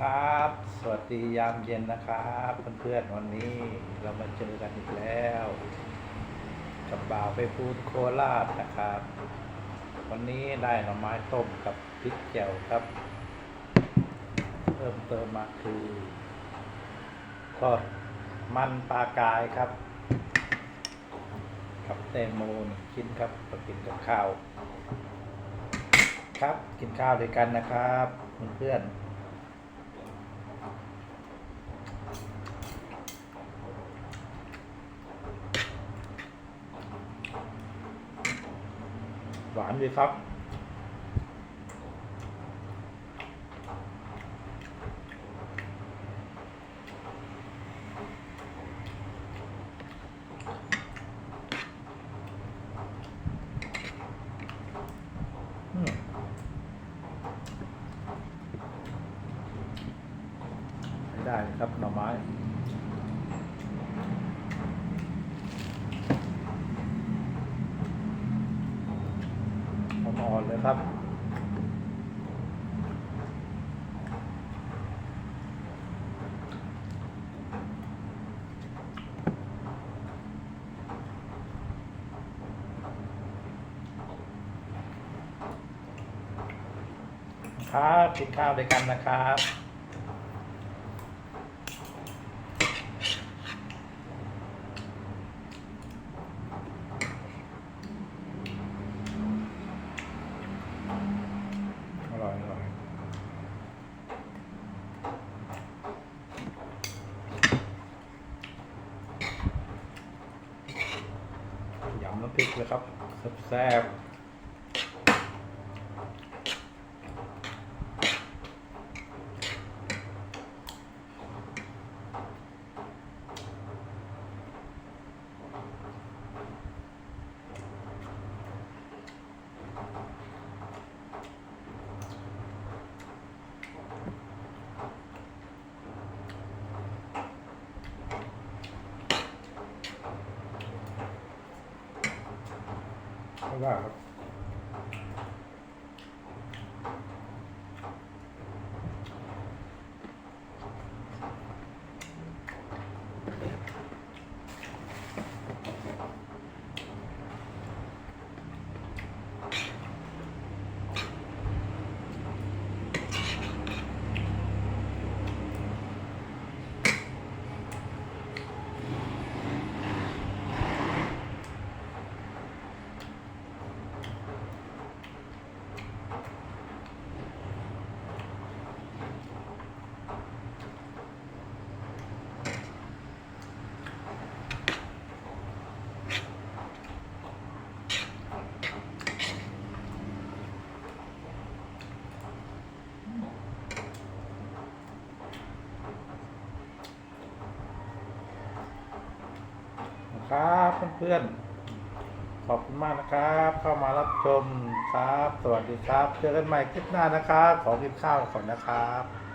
ครับ สวัสดียามเย็นนะครับเพื่อนๆวันนี้เรามาเจอกันอีกแล้ว กับบ่าวไปพูดโคราชนะครับ วันนี้ได้หน่อไม้ต้มกับพริกแจ่วครับ เพิ่มเติมมาคือทอดมันปลากายครับ กับแตงโมหนึ่งชิ้นครับมากินกับข้าว ครับกินข้าวด้วยกันนะครับเพื่อนๆ หวานดีครับอืมใช้ได้ครับหน่อไม้ อ่อ นๆเลยครับครับกินข้าวด้วยกันนะครับ อร่อยอร่อย ยำน้ำพริกเลยครับแซ่บ ๆเพราะว่าครับ ครับเพื่อนๆขอบคุณมากนะครับ เข้ามารับชมครับ สวัสดีครับ เจอกันใหม่คลิปหน้านะครับ ขอกินข้าวก่อนนะครับ